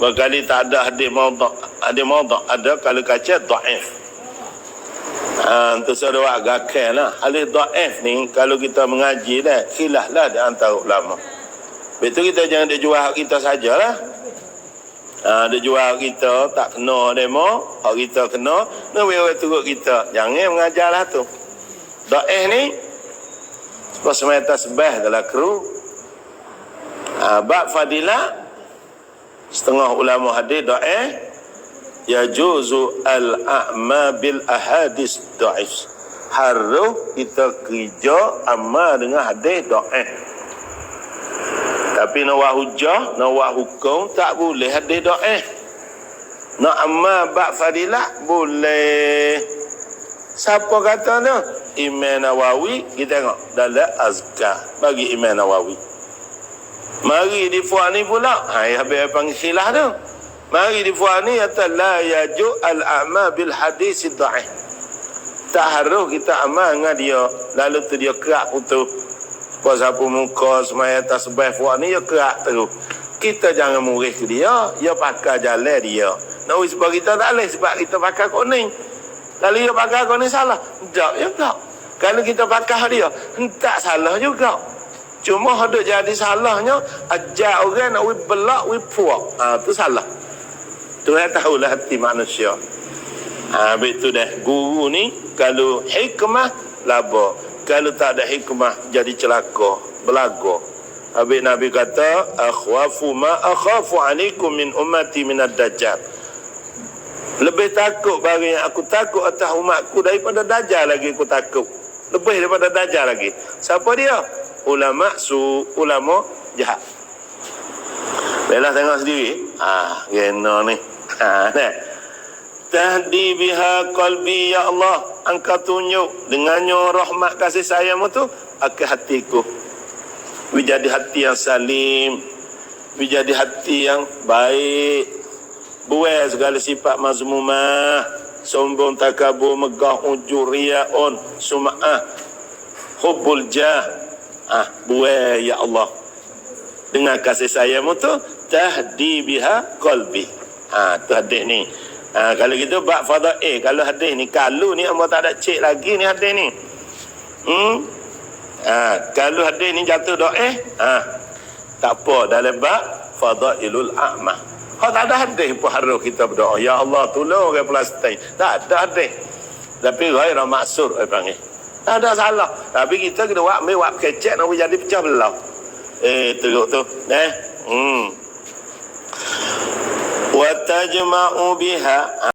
Berkali tak ada hadis maudhu' Hadis maudhu' ada kalau kaca da'if Ha, untuk saudara gakai lah. Hadis da'if ni, kalau kita mengaji dah, khilaf lah di antara ulama. Betul kita jangan dia jual hak kita sajalah. Ha, dia jual kita, tak kena demo, hak kita kena, nak biar turut kita. Jangan mengajarlah tu. Da'if ni, sebab semata sebah dalam kru. Ha, bab fadilah, setengah ulama hadis da'if, yajuzu al-a'ma bil ahadis da'if. Harus kita kerja amal dengan hadis da'if. Tapi nak buat hujah, nak buat hukum, tak boleh hadis da'if. Nak amal bak fadilah, boleh. Siapa kata tu? Imam Nawawi, kita tengok. Dalam azkar. Bagi Imam Nawawi. Mari di fuak ni pula. Ha, habis panggil khilah tu. Mari di fuak ni kata la yaju al-a'ma bil hadis da'if. Tak harus kita amal dengan dia. Lalu tu dia kerak putus. Kau sapu muka semaya tasbih fuak ni dia kerak terus. Kita jangan murih ke dia. Dia pakai jalan dia. No, sebab kita tak boleh sebab kita pakai kuning. Lalu dia pakai kuning salah. Tak ya tak. Kalau kita pakai dia, tak salah juga. Cuma ada jadi salahnya, ajar orang nak wih belak, wih puak. Ha, tu salah. Tuhan tahulah hati manusia. Ha, habis tu dah. Guru ni, kalau hikmah, laba. Kalau tak ada hikmah, jadi celaka. Belaga. Habis Nabi kata, Akhwafu ma akhafu alaikum min ummati minad dajjal. Lebih takut bagi yang aku takut atas umatku daripada dajjal lagi aku takut. Lebih daripada dajjal lagi. Siapa dia? Ulama su, ulama jahat. Baiklah tengok sendiri. Ah, gena ni. Ha, nah. Tahdi biha qalbi ya Allah. Engkau tunjuk dengannya rahmat kasih sayangmu tu ke hatiku. Menjadi hati yang salim. Menjadi hati yang baik. Buat segala sifat mazmumah. Sombong takabur megah ujur riaun sum'ah. Hubbul jah. Ah, buat ya Allah. Dengan kasih sayangmu tu tahdi biha qalbi. Ha, tu hadis ni. Ha, kalau gitu bab fadha eh kalau hadis ni kalau ni hamba tak ada cek lagi ni hadis ni. Hmm? Ha, kalau hadis ni jatuh doa eh, ha, tak apa dalam bab fadailul a'mah. Ha, tak ada hadis pun harus kita berdoa. Ya Allah tolong orang Palestin. Tak ada hadis. Tapi ghairah maksur eh panggil. Tak ada salah. Tapi kita kena buat ambil buat kecek nak jadi pecah belah. Eh teruk tu. Eh. Hmm. Wa tajma'u biha